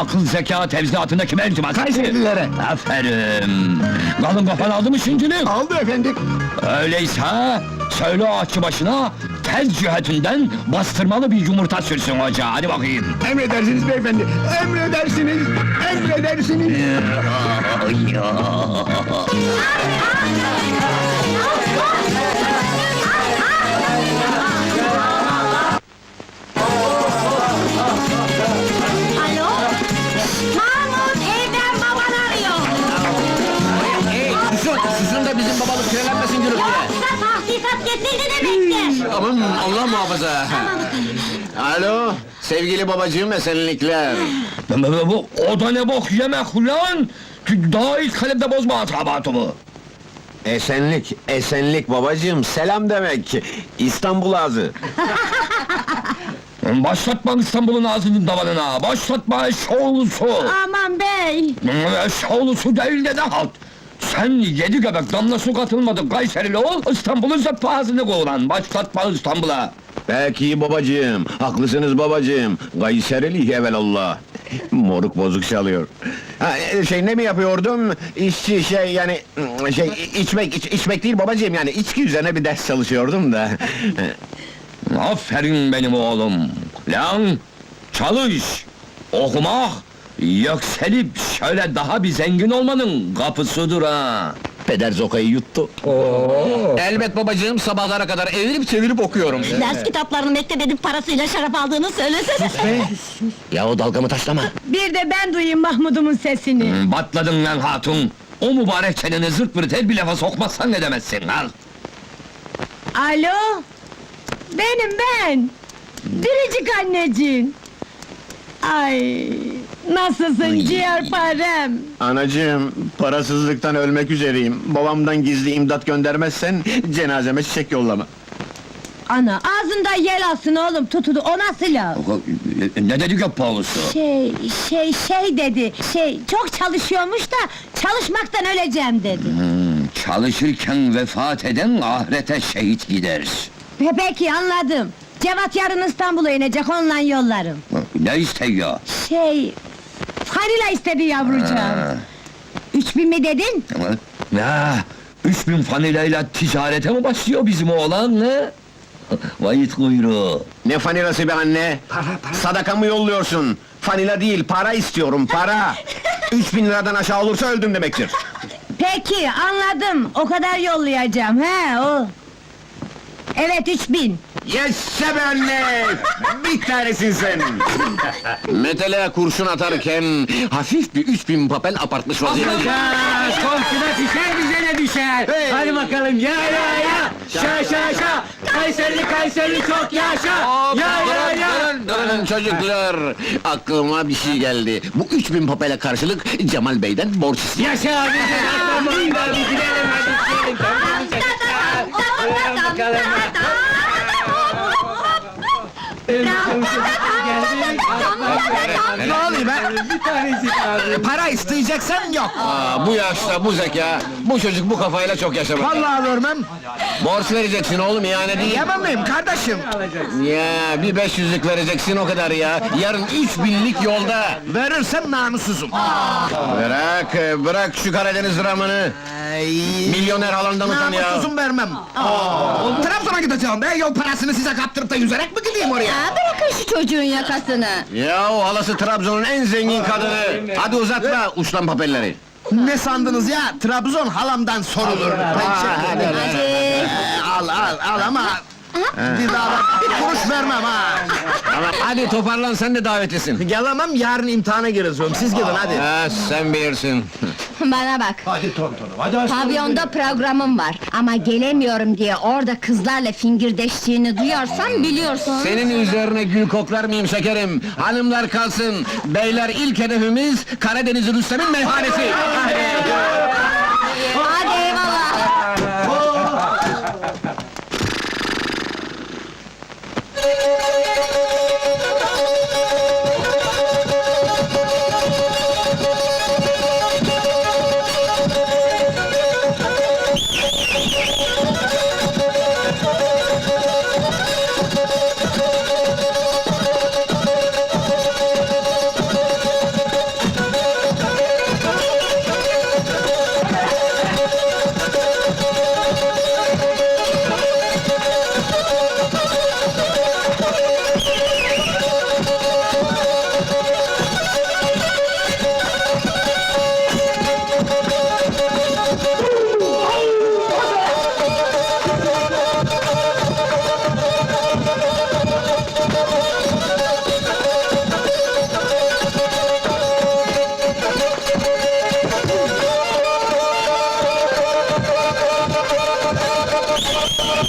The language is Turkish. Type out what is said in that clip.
akıl zeka tevziatında kime iltimas etti? Kayserililere. Aferin! Kalın kafan aldı mı şimdilik? Aldı efendim. Öyleyse söyle ağaççı başına tez cihetinden bastırmalı bir yumurta sürsün hoca, hadi bakayım! Emredersiniz beyefendi. Emredersiniz. Emredersiniz. Bizim babalık kirlenmesin gürültüye. Yoksa tahsikat kesildi demektir. Aman Allah muhafaza. Alo, sevgili babacığım esenlikler. Bu- O da ne bok yemek ulan! Daha ilk kalemde bozma hatabatımı! Esenlik, esenlik babacığım, selam demek. İstanbul ağzı. Başlatma İstanbul'un ağzının davanına, başlatma eşoğlusu! Aman bey. Eşoğlusu değil de ne halt! Sen yedi göbek damla su katılmadı Kayserili ol, İstanbul'un zıppı ağzını kovulan, başlatma İstanbul'a! Peki babacığım, haklısınız babacığım. Kayserili evelallah. Moruk bozuk çalıyor. Ha, e, şey ne mi yapıyordum? İşçi şey yani şey içmek iç- içmek değil babacığım yani içki üzerine bir ders çalışıyordum da. Aferin benim oğlum! Lan, çalış! Okumak, yükselip şöyle daha bir zengin olmanın kapısıdır ha! Peder zokayı yuttu. Elbet babacığım sabahlara kadar evirip çevirip okuyorum. Ders kitaplarını mektep edip parasıyla şarap aldığını söylesene. Ya o dalgamı taşlama. Bir de ben duyayım Mahmud'umun sesini. Hmm, Batladın lan hatun! O mübarek çeneni zırt pırt el bir lafa sokmazsan ne demezsin al! Alo? Benim ben. Biricik anneciğim. Ay, nasılsın ciğerparem? Anacığım, parasızlıktan ölmek üzereyim. Babamdan gizli imdat göndermezsen cenazeme çiçek yollama. Ana, ağzında yel alsın oğlum, tutudu, o nasıl laf? Ne dedi pahalısı? Şey, şey, şey dedi, şey, çok çalışıyormuş da, çalışmaktan öleceğim dedi. Hmm, çalışırken vefat eden ahirete şehit gider. Pe- Peki, anladım. Cevat yarın İstanbul'a inecek, onunla yollarım. Ne istiyor? Şey, Fanila istedi yavrucağım. Üç bin mi dedin? Ya, üç bin fanilayla ticarete mi başlıyor bizim oğlan ne? Vahit kuyruğu. Ne fanilası be anne? Sadaka mı yolluyorsun? Fanila değil, para istiyorum, para! Üç bin liradan aşağı olursa öldüm demektir. Peki, anladım. O kadar yollayacağım, he, o. Evet, üç bin. Yaşa be anne! Bir tanesin sen! Metele kurşun atarken hafif bir üç bin papel apartmış vaziyette. Komşuna düşer bize ne düşer? Hey! Hadi bakalım ya ya ya! Şa şa şa! Kayserili Kayserili çok yaşa! Ya ya ya! Durun, durun çocuklar! Aklıma bir şey geldi. Bu üç bin papele karşılık Cemal Bey'den borç istiyorum. Yaşa! Hadi tanesi kaldı. Para isteyeceksen yok. Aa, bu yaşta, bu zeka, bu çocuk bu kafayla çok yaşamadı. Vallahi vermem. Borç vereceksin oğlum, yani değil. Yemem miyim kardeşim? Ya bir 500'lük vereceksin o kadar ya. Yarın üç binlik yolda. Verirsem namussuzum. Bırak, bırak şu Karadeniz dramını. Milyoner halandan utan ya. Namussuzum vermem. Trabzon'a gideceğim be. Yol parasını size kaptırıp da yüzerek mi gideyim oraya? Bırakın şu çocuğun yakasını. Ya o halası Trabzon'un en zengin kadını. Hadi uzatma uçlan papelleri. Ne sandınız ya? Trabzon halamdan sorulur. hadi, Ee, al al al ama... Bir daha da bir kuruş vermem ha! Hadi toparlan sen de davetlisin. Gelemem, yarın imtihana gireceğim. Siz gidin hadi. Ha, sen bilirsin. Bana bak. Hadi tontonum, hadi Pavyonda programım var. Ama gelemiyorum diye orada kızlarla fingirdeştiğini duyarsan biliyorsun. Senin üzerine gül koklar mıyım şekerim? Hanımlar kalsın. Beyler ilk hedefimiz Karadeniz Rüstem'in meyhanesi.